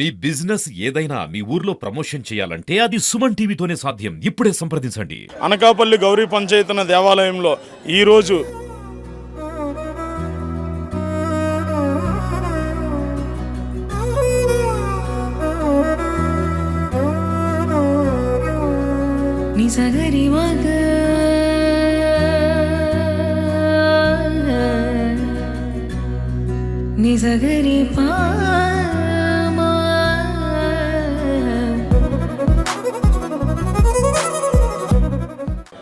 మీ business ఏదైనా మీ ఊర్లో promotion చేయాలంటే అది సుమన్ టీవీతోనే సాధ్యం. ఇప్పుడే సంప్రదించండి. అనకాపల్లి గౌరీ పంచాయతన దేవాలయంలో ఈరోజు నిజగరి మగ నిజగరి పామా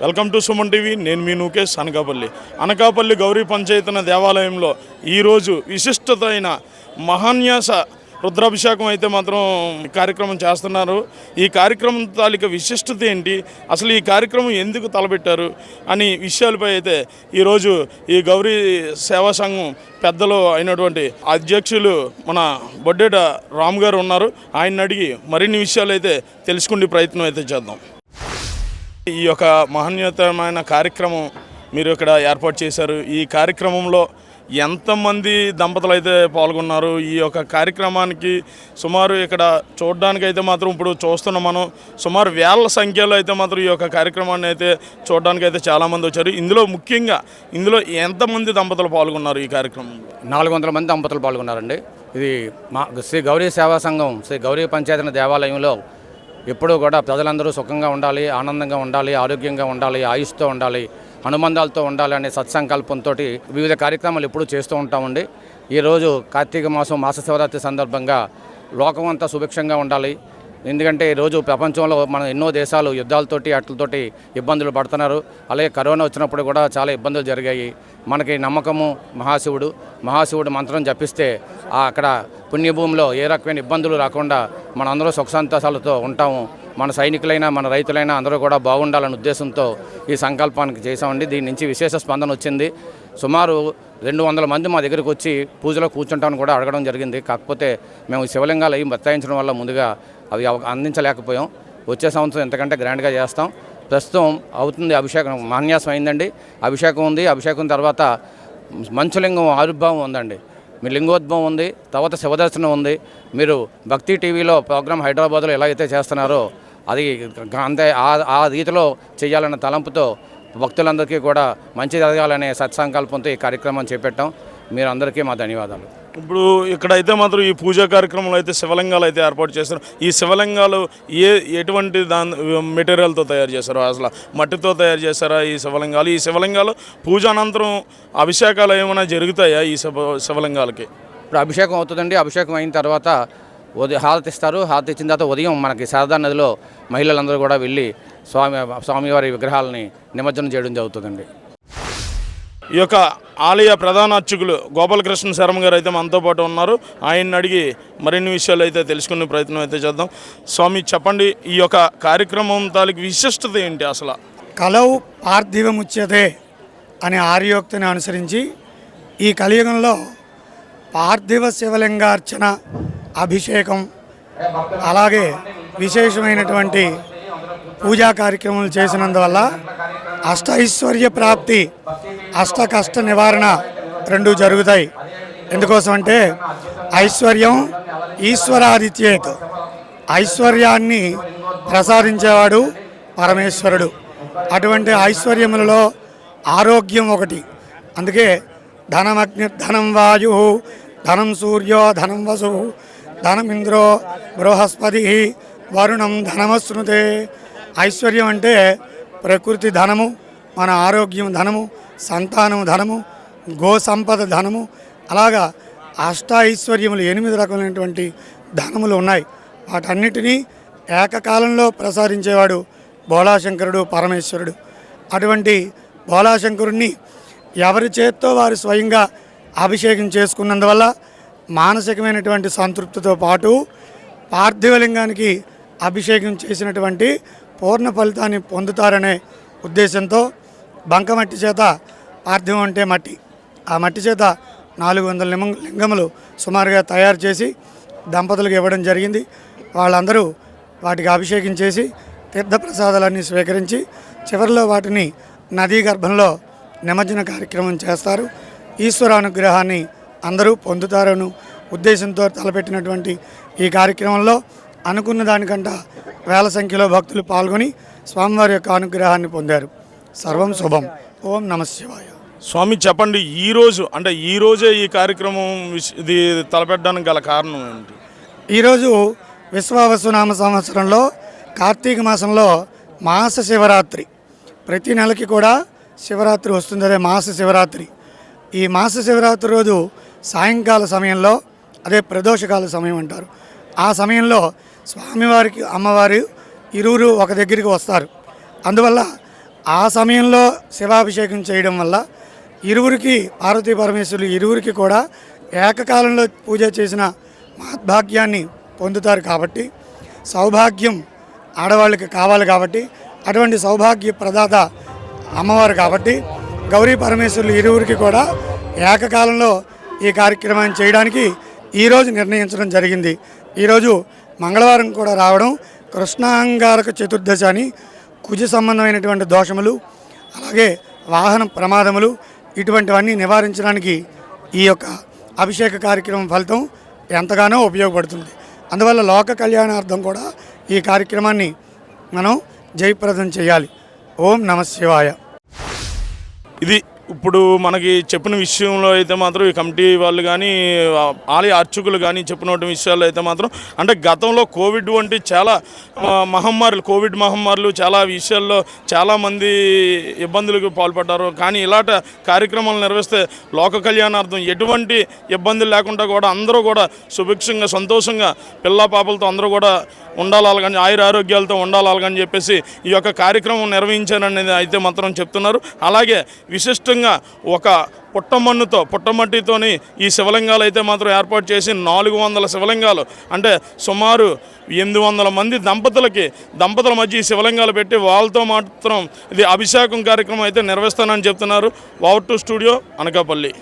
వెల్కమ్ టు సుమన్ టీవీ. నేను మీ నూకేష్ అనకాపల్లి. అనకాపల్లి గౌరీ పంచాయతన దేవాలయంలో ఈరోజు విశిష్టత అయిన మహాన్యాస రుద్రాభిషేకం అయితే మాత్రం కార్యక్రమం చేస్తున్నారు. ఈ కార్యక్రమం తాలిక విశిష్టత ఏంటి? అసలు ఈ కార్యక్రమం ఎందుకు తలపెట్టారు? అని విషయాలపై అయితే ఈరోజు ఈ గౌరీ సేవా సంఘం పెద్దలు అయినటువంటి అధ్యక్షులు మన బొడ్డేట రామ్ గారు ఉన్నారు. ఆయన అడిగి మరిన్ని విషయాలు అయితే తెలుసుకునే ప్రయత్నం అయితే చేద్దాం. ఈ యొక్క మహనీయతమైన కార్యక్రమం మీరు ఇక్కడ ఏర్పాటు చేశారు. ఈ కార్యక్రమంలో ఎంతమంది దంపతులు అయితే పాల్గొన్నారు? ఈ యొక్క కార్యక్రమానికి సుమారు ఇక్కడ చూడడానికి అయితే మాత్రం ఇప్పుడు చూస్తున్నాం మనం. సుమారు వేల సంఖ్యలో అయితే మాత్రం ఈ యొక్క కార్యక్రమాన్ని అయితే చూడడానికి అయితే చాలామంది వచ్చారు. ఇందులో ముఖ్యంగా ఇందులో ఎంతమంది దంపతులు పాల్గొన్నారు ఈ కార్యక్రమంలో? నాలుగు వందల మంది దంపతులు పాల్గొన్నారండి. ఇది మా శ్రీ గౌరీ సేవా సంఘం శ్రీ గౌరీ పంచాయతీ దేవాలయంలో ఎప్పుడూ కూడా ప్రజలందరూ సుఖంగా ఉండాలి ఆనందంగా ఉండాలి ఆరోగ్యంగా ఉండాలి ఆయుష్తో ఉండాలి హనుమందాలతో ఉండాలి అనే సత్సంకల్పంతో వివిధ కార్యక్రమాలు ఎప్పుడూ చేస్తూ ఉంటామండి. ఈరోజు కార్తీక మాసం మాస శివరాత్రి సందర్భంగా లోకం అంతా సుభిక్షంగా ఉండాలి. ఎందుకంటే ఈరోజు ప్రపంచంలో మన ఎన్నో దేశాలు యుద్ధాలతోటి అట్లతోటి ఇబ్బందులు పడుతున్నారు. అలాగే కరోనా వచ్చినప్పుడు కూడా చాలా ఇబ్బందులు జరిగాయి. మనకి నమ్మకము మహాశివుడు మహాశివుడు మంత్రం జపిస్తే అక్కడ పుణ్యభూమిలో ఏ రకమైన ఇబ్బందులు రాకుండా మనందరూ సుఖ సంతోషాలతో ఉంటాము. మన సైనికులైనా మన రైతులైనా అందరూ కూడా బాగుండాలనే ఉద్దేశంతో ఈ సంకల్పానికి చేసామండి దీని నుంచి విశేష స్పందన వచ్చింది. సుమారు రెండు వందల మంది మా దగ్గరికి వచ్చి పూజలో కూర్చుంటామని కూడా అడగడం జరిగింది. కాకపోతే మేము శివలింగాలు అవి బత్తాయించడం వల్ల ముందుగా అవి అందించలేకపోయాం. వచ్చే సంవత్సరం ఎంతకంటే గ్రాండ్గా చేస్తాం. ప్రస్తుతం అవుతుంది అభిషేకం మాన్యాసం అయిందండి. అభిషేకం ఉంది. అభిషేకం తర్వాత మంచులింగం ఆవిర్భావం ఉందండి. మీ లింగోద్భవం ఉంది. తర్వాత శివదర్శనం ఉంది. మీరు భక్తి టీవీలో ప్రోగ్రామ్ హైదరాబాద్లో ఎలా అయితే చేస్తున్నారో అది అంతే ఆ ఆ రీతిలో చేయాలన్న తలంపుతో భక్తులందరికీ కూడా మంచి జరగాలనే సత్సంకల్పంతో ఈ కార్యక్రమం చేపట్టాం. మీరందరికీ మా ధన్యవాదాలు. ఇప్పుడు ఇక్కడైతే మాత్రం ఈ పూజా కార్యక్రమంలో అయితే శివలింగాలు అయితే ఏర్పాటు చేస్తారు ఈ శివలింగాలు ఏ ఎటువంటి దాని మెటీరియల్తో తయారు చేశారు? అసలు మట్టితో తయారు చేశారా ఈ శివలింగాలు? ఈ శివలింగాలు పూజ అనంతరం అభిషేకాలు ఏమైనా జరుగుతాయా ఈ శివ శివలింగాలకి? ఇప్పుడు అభిషేకం అవుతుందండి. అభిషేకం అయిన తర్వాత ఉదయం హారతి ఇస్తారు. హారతి ఇచ్చిన తర్వాత ఉదయం మనకి శారదా నదిలో మహిళలందరూ కూడా వెళ్ళి స్వామి స్వామివారి విగ్రహాలని నిమజ్జనం చేయడం జరుగుతుందండి. ఈ యొక్క ఆలయ ప్రధాన అర్చకులు గోపాలకృష్ణ శర్మ గారు అయితే మనతో పాటు ఉన్నారు. ఆయన్ని అడిగి మరిన్ని విషయాలు అయితే తెలుసుకునే ప్రయత్నం అయితే చేద్దాం. స్వామి చెప్పండి ఈ యొక్క కార్యక్రమం తాలూకు విశిష్టత ఏంటి అసలు? కలవు పార్థివముచ్యతే అనే ఆర్యోక్తిని అనుసరించి ఈ కలియుగంలో పార్థివ శివలింగార్చన అభిషేకం అలాగే విశేషమైనటువంటి పూజా కార్యక్రమాలు చేసినందువల్ల అష్టైశ్వర్య ప్రాప్తి అష్ట కష్ట నివారణ రెండు జరుగుతాయి. ఎందుకోసం అంటే ఐశ్వర్యం ఈశ్వరాదిత్యేత్. ఐశ్వర్యాన్ని ప్రసాదించేవాడు పరమేశ్వరుడు. అటువంటి ఐశ్వర్యములలో ఆరోగ్యం ఒకటి. అందుకే ధనమగ్ని ధనం వాయు ధనం సూర్యో ధనం వసు ధనమింద్రో బృహస్పతి వరుణం ధనమశ్నుతే. ఐశ్వర్యం అంటే ప్రకృతి ధనము మన ఆరోగ్యం ధనము సంతానం ధనము గో సంపద ధనము అలాగా అష్టాఐశ్వర్యములు ఎనిమిది రకమైనటువంటి ధనములు ఉన్నాయి. వాటన్నిటినీ ఏకకాలంలో ప్రసారించేవాడు బోళాశంకరుడు పరమేశ్వరుడు. అటువంటి బోళాశంకరుణ్ణి ఎవరి చేత్తో వారు స్వయంగా అభిషేకం చేసుకున్నందువల్ల మానసికమైనటువంటి సంతృప్తితో పాటు పార్థివలింగానికి అభిషేకం చేసినటువంటి పూర్ణ ఫలితాన్ని పొందుతారనే ఉద్దేశంతో బంకమట్టి చేత పార్థివం అంటే మట్టి. ఆ మట్టి చేత నాలుగు వందల లింగ లింగములు సుమారుగా తయారు చేసి దంపతులకు ఇవ్వడం జరిగింది. వాళ్ళందరూ వాటికి అభిషేకం చేసి తీర్థప్రసాదాలన్నీ స్వీకరించి చివరిలో వాటిని నదీ గర్భంలో నిమజ్జన కార్యక్రమం చేస్తారు. ఈశ్వర అనుగ్రహాన్ని అందరూ పొందుతారను ఉద్దేశంతో తలపెట్టినటువంటి ఈ కార్యక్రమంలో అనుకున్న దానికంట వేల సంఖ్యలో భక్తులు పాల్గొని స్వామివారి యొక్క అనుగ్రహాన్ని పొందారు. సర్వం శుభం. ఓం నమ శివాయ. స్వామి చెప్పండి ఈ రోజు అంటే ఈ రోజే ఈ కార్యక్రమం ఇది తలపెట్టడానికి గల కారణం ఏంటి ఈరోజు విశ్వావసునామ సంవత్సరంలో కార్తీక మాసంలో మాస శివరాత్రి. ప్రతి నెలకి కూడా శివరాత్రి వస్తుంది అదే మాస శివరాత్రి. ఈ మాస శివరాత్రి రోజు సాయంకాల సమయంలో అదే ప్రదోషకాల సమయం అంటారు. ఆ సమయంలో స్వామివారికి అమ్మవారు ఇరువురు ఒక దగ్గరికి వస్తారు. అందువల్ల ఆ సమయంలో శివాభిషేకం చేయడం వల్ల ఇరువురికి పార్వతీ పరమేశ్వరులు ఇరువురికి కూడా ఏకకాలంలో పూజ చేసిన మహద్భాగ్యాన్ని పొందుతారు కాబట్టి సౌభాగ్యం ఆడవాళ్ళకి కావాలి కాబట్టి అటువంటి సౌభాగ్య ప్రదాత అమ్మవారు కాబట్టి గౌరీ పరమేశ్వరులు ఇరువురికి కూడా ఏకకాలంలో ఈ కార్యక్రమాన్ని చేయడానికి ఈరోజు నిర్ణయించడం జరిగింది. ఈరోజు మంగళవారం కూడా రావడం కృష్ణాంగారక చతుర్దశి అని కుజ సంబంధమైనటువంటి దోషములు అలాగే వాహన ప్రమాదములు ఇటువంటివన్నీ నివారించడానికి ఈ యొక్క అభిషేక కార్యక్రమం ఫలితం ఎంతగానో ఉపయోగపడుతుంది. అందువల్ల లోక కళ్యాణార్థం కూడా ఈ కార్యక్రమాన్ని మనం జయప్రదం చేయాలి. ఓం నమ శివాయ. ఇది ఇప్పుడు మనకి చెప్పిన విషయంలో అయితే మాత్రం ఈ కమిటీ వాళ్ళు కానీ ఆలయ అర్చకులు కానీ చెప్పిన విషయాల్లో అయితే మాత్రం అంటే గతంలో కోవిడ్ వంటి చాలా మహమ్మారులు కోవిడ్ మహమ్మారులు చాలా విషయాల్లో చాలామంది ఇబ్బందులకు పాల్పడ్డారు. కానీ ఇలాంటి కార్యక్రమాలు నిర్వహిస్తే లోక కళ్యాణార్థం ఎటువంటి ఇబ్బందులు లేకుండా కూడా అందరూ కూడా సుభిక్షంగా సంతోషంగా పిల్ల పాపలతో అందరూ కూడా ఉండాలి కానీ ఆయుర ఆరోగ్యాలతో ఉండాలి చెప్పేసి ఈ యొక్క కార్యక్రమం నిర్వహించారనేది అయితే మాత్రం చెప్తున్నారు. అలాగే విశిష్ట విశిష్టంగా ఒక పుట్టమన్నుతో పుట్టమట్టితోని ఈ శివలింగాలు అయితే మాత్రం ఏర్పాటు చేసి నాలుగు వందల శివలింగాలు అంటే సుమారు ఎనిమిది వందల మంది దంపతులకి దంపతుల మధ్య ఈ శివలింగాలు పెట్టి వాళ్ళతో మాత్రం ఇది అభిషేకం కార్యక్రమం అయితే నిర్వహిస్తానని చెప్తున్నారు. Over to studio Anakapalli.